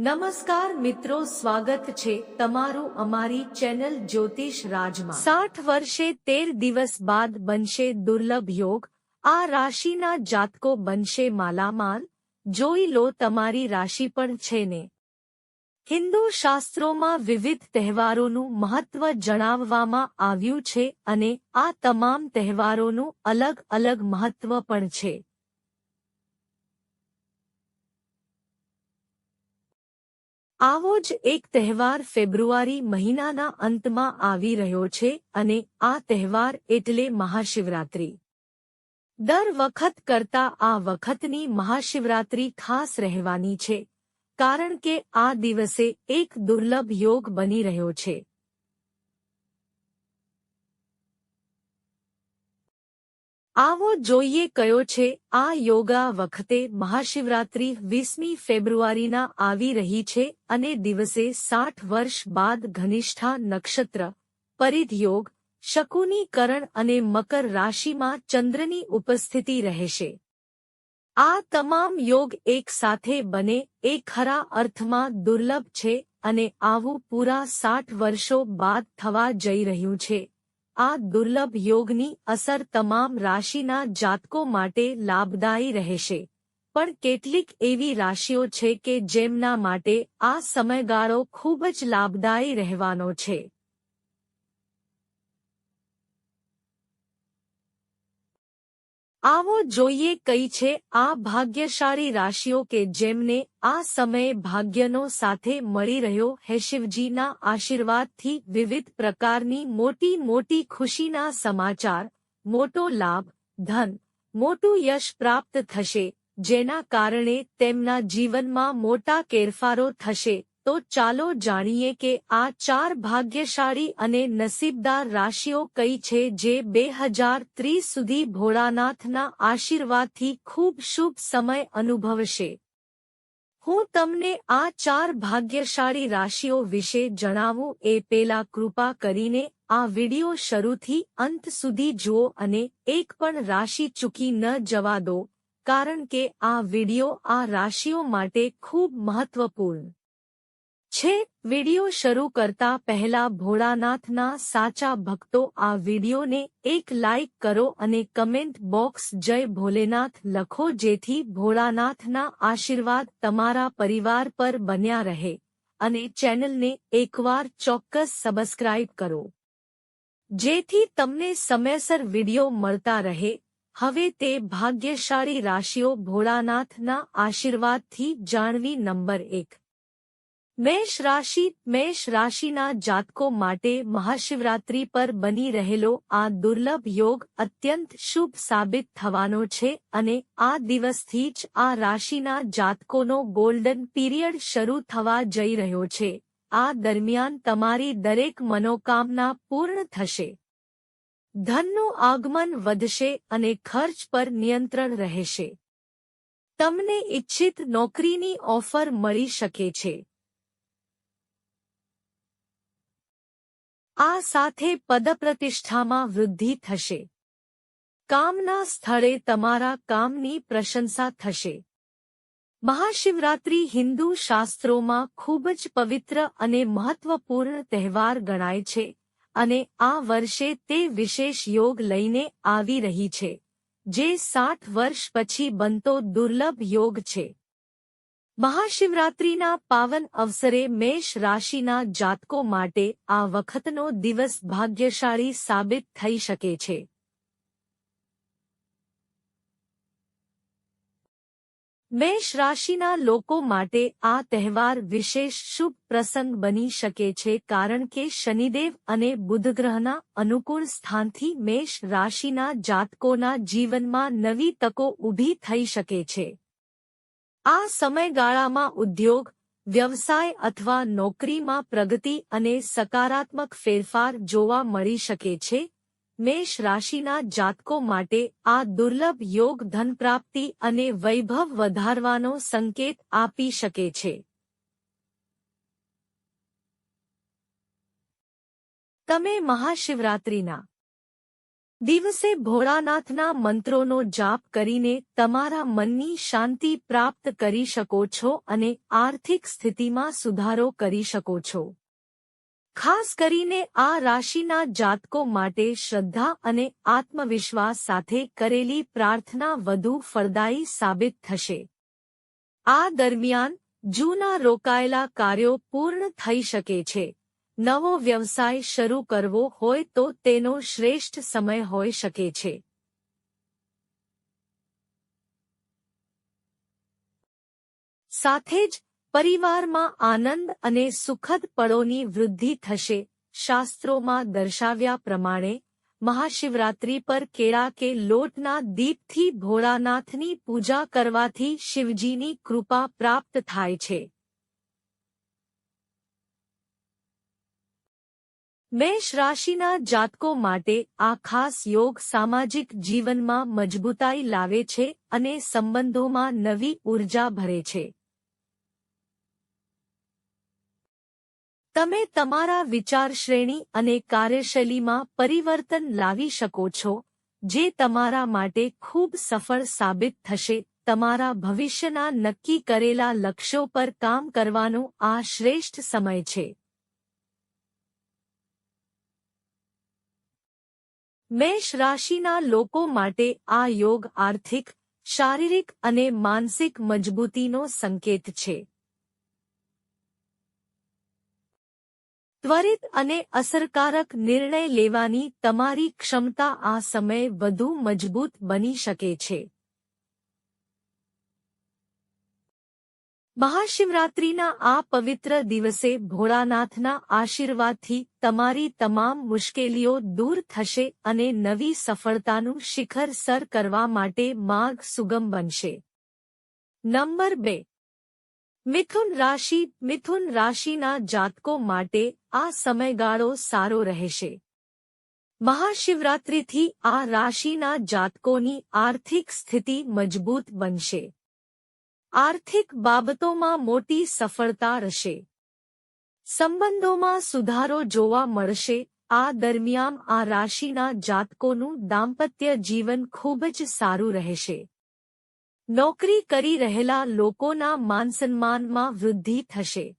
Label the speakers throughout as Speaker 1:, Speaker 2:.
Speaker 1: નમસ્કાર મિત્રો, સ્વાગત છે તમારું અમારી ચેનલ જ્યોતિષ રાજમાં. સાઠ વર્ષે તેર દિવસ બાદ બનશે દુર્લભ યોગ. આ રાશિના જાતકો બનશે માલામાલ. જોઈ લો, તમારી રાશિ પણ છે ને. હિન્દુ શાસ્ત્રોમાં વિવિધ તહેવારોનું મહત્વ જણાવવામાં આવ્યું છે અને આ તમામ તહેવારોનું અલગ અલગ મહત્વ પણ છે. આવો જ એક તહેવાર ફેબ્રુઆરી મહિનાના અંતમાં આવી રહ્યો છે અને આ તહેવાર એટલે મહાશિવરાત્રી. દર વખત કરતા આ વખતની મહાશિવરાત્રી ખાસ રહેવાની છે, કારણ કે આ દિવસે એક દુર્લભ યોગ બની રહ્યો છે. આવો જોઈએ કયો છે, આ યોગા વખતે મહાશિવરાત્રી વીસમી ફેબ્રુઆરીના આવી રહી છે અને દિવસે સાઠ વર્ષ બાદ ઘનિષ્ઠા નક્ષત્ર પરિધ યોગ શકુનીકરણ અને મકર રાશિમાં ચંદ્રની ઉપસ્થિતિ રહેશે. આ તમામ યોગ એક સાથે બને, એ ખરા અર્થમાં દુર્લભ છે અને આવું પૂરા સાઠ વર્ષો બાદ થવા જઈ રહ્યું છે. આ દુર્લભ યોગની અસર તમામ રાશિના જાતકો માટે લાભદાયી રહેશે. પણ કેટલીક એવી રાશિઓ છે કે જેમના માટે આ સમયગાળો ખૂબ જ લાભદાયી રહેવાનો છે. આવો જોઈએ કઈ છે આ ભાગ્યશાળી રાશિઓ કે જેમને આ સમયે ભાગ્યનો સાથે મળી રહ્યો હે શિવજીના આશીર્વાદથી વિવિધ પ્રકારની મોટી મોટી ખુશીના સમાચાર, મોટો લાભ, ધન, મોટું યશ પ્રાપ્ત થશે, જેના કારણે તેમના જીવનમાં મોટા ફેરફારો થશે. તો ચાલો જાણીએ કે આ ચાર ભાગ્યશાળી અને નસીબદાર રાશિઓ કઈ છે જે બે હજાર ત્રીસ સુધી ભોળાનાથના આશીર્વાદથી ખૂબ શુભ સમય અનુભવશે. હું તમને આ ચાર ભાગ્યશાળી રાશિઓ વિશે જણાવું એ પેલા કૃપા કરીને આ વિડિયો શરૂથી અંત સુધી જુઓ અને એક પણ રાશિ ચૂકી ન જવા દો, કારણ કે આ વિડિયો આ રાશિઓ માટે ખૂબ મહત્વપૂર્ણ. છે, વિડિયો શરૂ કરતા પહેલા ભોળાનાથના સાચા ભક્તો આ વિડિયોને એક લાઇક કરો અને કમેન્ટ બોક્સ જય ભોલેનાથ લખો જેથી ભોળાનાથના આશીર્વાદ તમારા પરિવાર પર બન્યા રહે. અને ચેનલને એકવાર ચોક્કસ સબસ્ક્રાઇબ કરો. જેથી તમને સમયસર વિડિયો મળતા રહે. હવે તે ભાગ્યશાળી રાશિઓ ભોળાનાથના આશીર્વાદથી જાણવી નંબર એક. મેષ રાશિ, મેષ રાશિના જાતકો માટે મહાશિવરાત્રી પર બની રહેલો આ દુર્લભ યોગ અત્યંત શુભ સાબિત થવાનો છે અને આ દિવસથી જ આ રાશિના જાતકોનો ગોલ્ડન પીરિયડ શરૂ થવા જઈ રહ્યો છે. આ દરમિયાન તમારી દરેક મનોકામના પૂર્ણ થશે. ધનનું આગમન વધશે અને ખર્ચ પર નિયંત્રણ રહેશે. તમને ઇચ્છિત નોકરીની ઓફર મળી શકે છે. આ સાથે પદપ્રતિષ્ઠામાં વૃદ્ધિ થશે. કામના સ્થળે તમારા કામની પ્રશંસા થશે. મહાશિવરાત્રિ હિન્દુ શાસ્ત્રોમાં ખૂબ જ પવિત્ર અને મહત્વપૂર્ણ તહેવાર ગણાય છે અને આ વર્ષે તે વિશેષ યોગ લઈને આવી રહી છે, જે સાઠ વર્ષ પછી બનતો દુર્લભ યોગ છે. મહાશિવરાત્રિના પાવન અવસરે મેષ રાશિના જાતકો માટે આ વખતનો દિવસ ભાગ્યશાળી સાબિત થઈ શકે છે. મેષ રાશિના લોકો માટે આ તહેવાર વિશેષ શુભ પ્રસંગ બની શકે છે કારણ કે શનિદેવ અને બુધગ્રહના અનુકૂળ સ્થાનથી મેષ રાશિના જાતકોના જીવનમાં નવી તકો ઊભી થઈ શકે છે. આ સમયગાળામાં ઉદ્યોગ, વ્યવસાય અથવા નોકરીમાં પ્રગતિ અને સકારાત્મક ફેરફાર જોવા મળી શકે છે. મેષ રાશિના જાતકો માટે આ દુર્લભ યોગ ધનપ્રાપ્તિ અને વૈભવ વધારવાનો સંકેત આપી શકે છે. તમે મહાશિવરાત્રિના દિવસે ભોળાનાથના મંત્રોનો જાપ કરીને તમારા મનની શાંતિ પ્રાપ્ત કરી શકો છો અને આર્થિક સ્થિતિમાં સુધારો કરી શકો છો. ખાસ કરીને આ રાશિના જાતકો માટે શ્રદ્ધા અને આત્મવિશ્વાસ સાથે કરેલી પ્રાર્થના વધુ ફળદાયી સાબિત થશે. આ દરમિયાન જૂના રોકાયેલા કાર્યો પૂર્ણ થઈ શકે છે. નવો વ્યવસાય શરૂ કરવો હોય તો તેનો શ્રેષ્ઠ સમય હોઈ શકે છે. સાથે જ, પરિવારમાં આનંદ અને સુખદ પળોની વૃદ્ધિ થશે, શાસ્ત્રોમાં દર્શાવ્યા પ્રમાણે, મહાશિવરાત્રી પર કેળા કે લોટના દીપથી ભોળાનાથની પૂજા કરવાથી શિવજીની કૃપા પ્રાપ્ત થાય છે. મેષ રાશિના જાતકો માટે આ ખાસ યોગ સામાજિક જીવનમાં મજબૂતાઈ લાવે છે અને સંબંધોમાં નવી ઊર્જા ભરે છે. તમે તમારા વિચાર શ્રેણી અને કાર્યશૈલીમાં પરિવર્તન લાવી શકો છો, જે તમારા માટે ખૂબ સફળ સાબિત થશે. તમારા ભવિષ્યના નક્કી કરેલા લક્ષ્યો પર કામ કરવાનો આ શ્રેષ્ઠ સમય છે. મેષ રાશિના લોકો માટે આ યોગ આર્થિક, શારીરિક અને માનસિક મજબૂતીનો સંકેત છે. ત્વરિત અને અસરકારક નિર્ણય લેવાની તમારી ક્ષમતા આ સમયે વધુ મજબૂત બની શકે છે. મહાશિવરાત્રિના આ પવિત્ર દિવસે ભોળાનાથના આશીર્વાદથી તમારી તમામ મુશ્કેલીઓ દૂર થશે અને નવી સફળતાનું શિખર સર કરવા માટે માર્ગ સુગમ બનશે. નંબર બે. મિથુન રાશિ, મિથુન રાશિના જાતકો માટે આ સમયગાળો સારો રહેશે. મહાશિવરાત્રિથી આ રાશિના જાતકોની આર્થિક સ્થિતિ મજબૂત બનશે. આર્થિક બાબતોમાં મોટી સફળતા રહેશે. સંબંધોમાં સુધારો જોવા મળશે. આ દરમિયાન આ રાશિના જાતકોનું દાંપત્ય જીવન ખૂબ જ સારું રહેશે. નોકરી કરી રહેલા લોકોના માનસન્માનમાં વૃદ્ધિ થશે.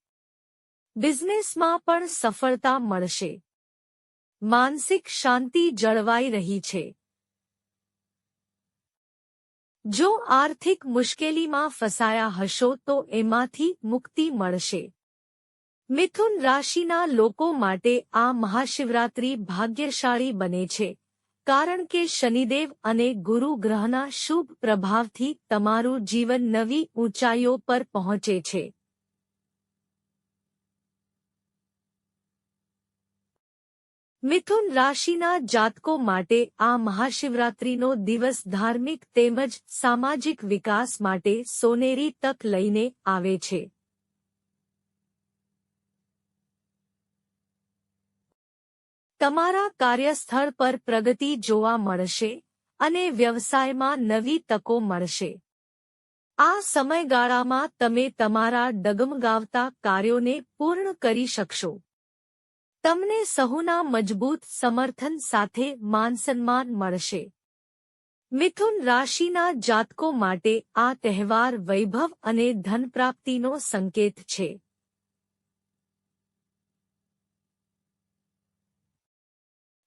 Speaker 1: બિઝનેસમાં પણ સફળતા મળશે. માનસિક શાંતિ જળવાઈ રહી છે. જો આર્થિક મુશ્કેલીમાં ફસાયા હશો તો એમાંથી મુક્તિ મળશે. મિથુન રાશિના લોકો માટે આ મહાશિવરાત્રી ભાગ્યશાળી બને છે, કારણ કે શનિદેવ અને ગુરુ ગ્રહના શુભ પ્રભાવથી તમારું જીવન નવી ઊંચાઈઓ પર પહોંચે છે. મિથુન રાશિના જાતકો માટે આ મહાશિવરાત્રિનો દિવસ ધાર્મિક તેમજ સામાજિક વિકાસ માટે સોનેરી તક લઈને આવે છે. તમારા કાર્યસ્થળ પર પ્રગતિ જોવા મળશે અને વ્યવસાયમાં નવી તકો મળશે. આ સમયગાળામાં તમે તમારા ડગમગાવતા કાર્યોને પૂર્ણ કરી શકશો. તમને સહુના મજબૂત સમર્થન સાથે માનસન્માન મળશે. મિથુન રાશિના જાતકો માટે આ તહેવાર વૈભવ અને ધનપ્રાપ્તિનો સંકેત છે.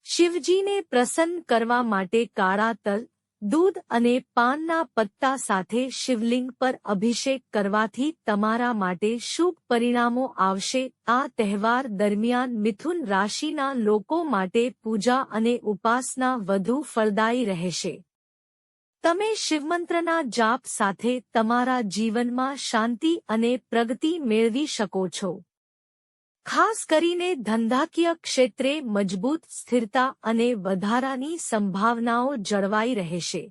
Speaker 1: શિવજીને પ્રસન્ન કરવા માટે કાળા તલ દૂધ અને પાનના પત્તા સાથે શિવલિંગ પર અભિષેક કરવાથી તમારા માટે શુભ પરિણામો આવશે. આ તહેવાર દરમિયાન મિથુન રાશિના લોકો માટે પૂજા અને ઉપાસના વધુ ફળદાયી રહેશે. તમે શિવમંત્રના જાપ સાથે તમારા જીવનમાં શાંતિ અને પ્રગતિ મેળવી શકો છો. ખાસ કરીને ધંધાકીય ક્ષેત્રે મજબૂત સ્થિરતા અને વધારાની સંભાવનાઓ જળવાઈ રહેશે.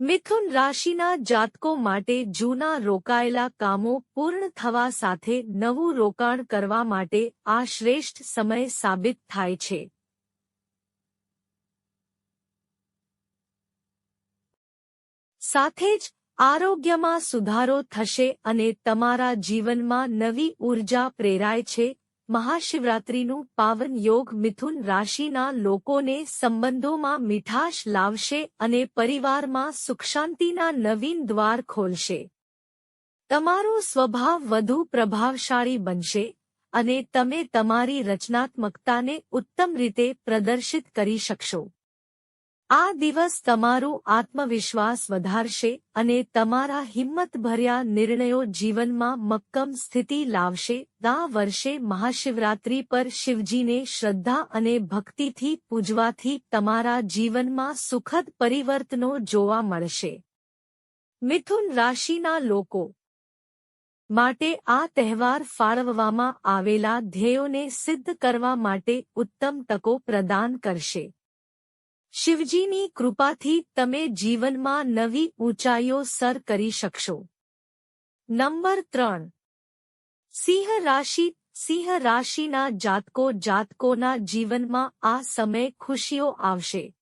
Speaker 1: મિથુન રાશિના જાતકો માટે જૂના રોકાયેલા કામો પૂર્ણ થવા સાથે નવું રોકાણ કરવા માટે આ શ્રેષ્ઠ સમય સાબિત થાય છે. સાથે જ આરોગ્યમાં સુધારો થશે અને તમારા જીવનમાં નવી ઊર્જા પ્રેરાય છે. મહાશિવરાત્રિનું પાવન યોગ મિથુન રાશિના લોકોને સંબંધોમાં મીઠાશ લાવશે અને પરિવારમાં સુખશાંતિના નવીન દ્વાર ખોલશે. તમારો સ્વભાવ વધુ પ્રભાવશાળી બનશે અને તમે તમારી રચનાત્મકતાને ઉત્તમ રીતે પ્રદર્શિત કરી શકશો. આ દિવસ તમારું આત્મવિશ્વાસ વધારશે અને તમારા હિંમતભર્યા નિર્ણયો જીવનમાં મક્કમ સ્થિતિ લાવશે. આ વર્ષે મહાશિવરાત્રિ પર શિવજીને શ્રદ્ધા અને ભક્તિથી પૂજવાથી તમારા જીવનમાં સુખદ પરિવર્તનો જોવા મળશે. મિથુન રાશિના લોકો માટે આ તહેવાર ફાળવવામાં આવેલા ધ્યેયોને સિદ્ધ કરવા માટે ઉત્તમ તકો પ્રદાન કરશે. શિવજીની કૃપાથી તમે જીવનમાં નવી ઊંચાઈઓ સર કરી શકશો. નંબર ત્રણ. સિંહ રાશિ, સિંહ રાશિના જાતકો જાતકોના જીવનમાં આ સમય ખુશીઓ આવશે.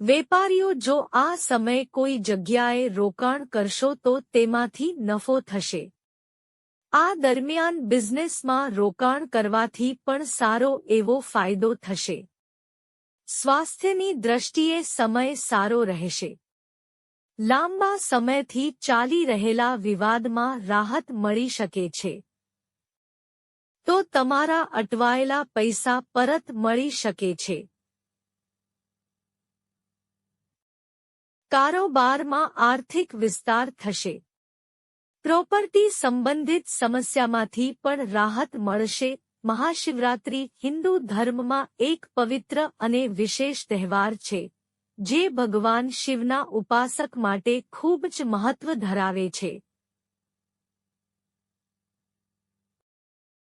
Speaker 1: વેપારીઓ જો આ સમય કોઈ જગ્યાએ રોકાણ કરશો તો તેમાંથી નફો થશે. આ દરમિયાન બિઝનેસમાં રોકાણ કરવાથી પણ સારો એવો ફાયદો થશે. સ્વાસ્થ્યની દ્રષ્ટિએ સમય સારો રહેશે. લાંબા સમયથી ચાલી રહેલા વિવાદમાં રાહત મળી શકે છે. તો તમારા અટવાયેલા પૈસા પરત મળી શકે છે. કારોબારમાં આર્થિક વિસ્તાર થશે. પ્રોપર્ટી સંબંધિત સમસ્યામાંથી પણ રાહત મળશે મહાશિવરાત્રિ હિન્દુ ધર્મમાં એક પવિત્ર અને વિશેષ તહેવાર છે, જે ભગવાન શિવના ઉપાસક માટે ખૂબ જ મહત્વ ધરાવે છે.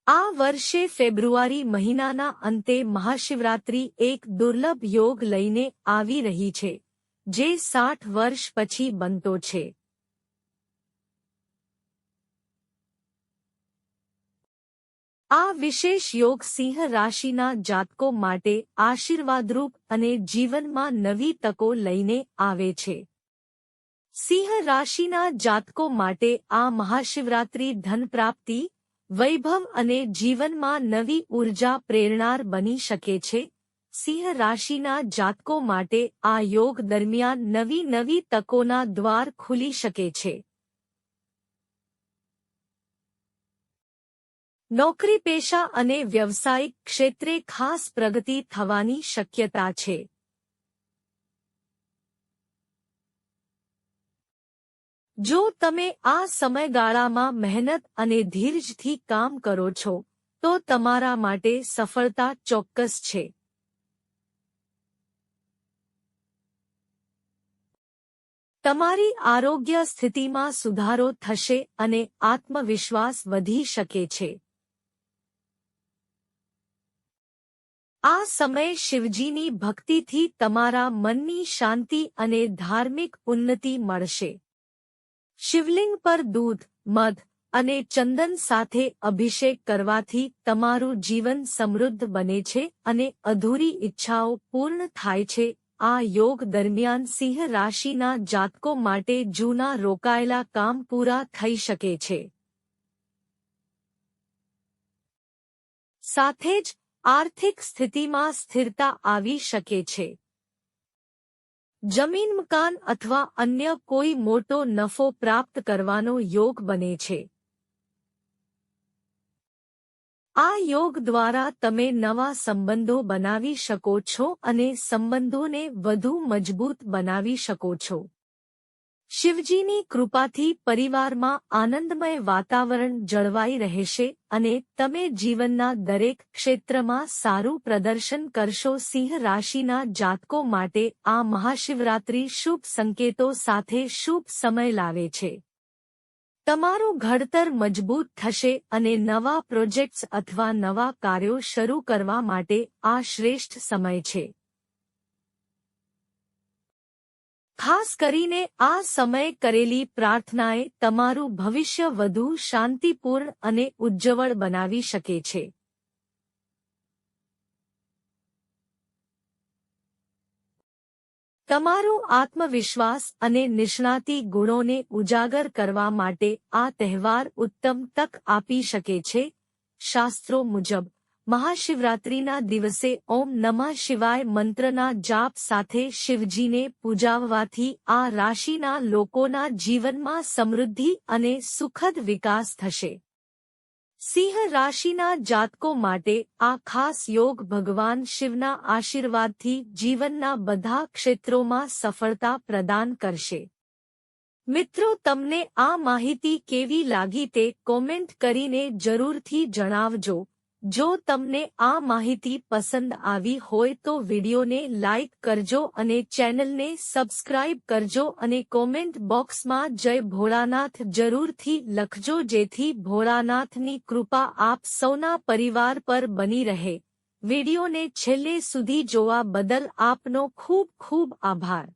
Speaker 1: આ વર્ષે ફેબ્રુઆરી મહિનાના અંતે મહાશિવરાત્રિ એક દુર્લભ યોગ લઈને આવી રહી છે, જે સાઠ વર્ષ પછી બનતો છે. આ વિશેષ યોગ સિંહ રાશિના જાતકો માટે આશીર્વાદરૂપ અને જીવનમાં નવી તકો લઈને આવે છે. સિંહ રાશિના જાતકો માટે આ મહાશિવરાત્રિ ધન પ્રાપ્તિ વૈભવ અને જીવનમાં નવી ઊર્જા પ્રેરણાર બની શકે છે. સિંહ રાશિના જાતકો માટે આ યોગ દરમિયાન નવી નવી તકોના દ્વાર ખુલી શકે છે. નોકરી પેશા અને વ્યવસાયિક ક્ષેત્રે ખાસ પ્રગતિ થવાની શક્યતા છે. જો તમે આ સમયગાળામાં મહેનત અને ધીરજથી કામ કરો છો, તો તમારા માટે સફળતા ચોક્કસ છે. તમારી આરોગ્ય સ્થિતિમાં સુધારો થશે અને આત્મવિશ્વાસ વધી શકે છે. આ સમય શિવજીની ભક્તિથી તમારા મનની શાંતિ અને ધાર્મિક ઉન્નતિ મળશે. શિવલિંગ પર દૂધ, મધ અને ચંદન સાથે અભિષેક કરવાથી તમારું જીવન સમૃદ્ધ બને છે અને અધૂરી ઈચ્છાઓ પૂર્ણ થાય છે. આ યોગ દરમિયાન સિંહ રાશિના જાતકો માટે જૂના રોકાયેલા કામ પૂરા થઈ શકે છે. સાથે જ આર્થિક સ્થિતિમાં સ્થિરતા આવી શકે છે. જમીન, મકાન અથવા અન્ય કોઈ મોટો નફો પ્રાપ્ત કરવાનો યોગ બને છે. આ યોગ દ્વારા તમે નવા સંબંધો બનાવી શકો છો અને સંબંધોને વધુ મજબૂત બનાવી શકો છો. શિવજીની કૃપાથી પરિવારમાં આનંદમય વાતાવરણ જળવાઈ રહેશે અને તમે જીવનના દરેક ક્ષેત્રમાં સારું પ્રદર્શન કરશો સિંહ રાશિના જાતકો માટે આ મહાશિવરાત્રિ શુભ સંકેતો સાથે શુભ સમય લાવે છે. તમારું ઘડતર મજબૂત થશે અને નવા પ્રોજેક્ટ્સ અથવા નવા કાર્યો શરૂ કરવા માટે આ શ્રેષ્ઠ સમય છે. ખાસ કરીને આ સમયે કરેલી પ્રાર્થનાએ તમારું ભવિષ્ય વધુ શાંતિપૂર્ણ અને ઉજ્જવળ બનાવી શકે છે. તમારું આત્મવિશ્વાસ અને નિષ્ણાતી ગુણોને ઉજાગર કરવા માટે આ તહેવાર ઉત્તમ તક આપી શકે છે, શાસ્ત્રો મુજબ. મહાશિવરાત્રિના દિવસે ઓમ નમઃ શિવાય મંત્રના જાપ સાથે શિવજીને પૂજાવવાથી આ રાશિના લોકોના જીવનમાં સમૃદ્ધિ અને સુખદ વિકાસ થશે. સિંહ રાશિના જાતકો માટે આ ખાસ યોગ ભગવાન શિવના આશીર્વાદથી જીવનના બધા ક્ષેત્રોમાં સફળતા પ્રદાન કરશે. મિત્રો, તમને આ માહિતી કેવી લાગી તે કોમેન્ટ કરીને જરૂરથી જણાવજો. જો તમને આ માહિતી પસંદ આવી હોય તો વિડીયોને લાઇક કરજો અને ચેનલને સબસ્ક્રાઇબ કરજો અને કોમેન્ટ બોક્સમાં જય ભોળાનાથ જરૂરથી લખજો જેથી ભોળાનાથની કૃપા આપ સૌના પરિવાર પર બની રહે. વિડીયોને છેલ્લે સુધી જોવા બદલ આપનો ખૂબ ખૂબ આભાર.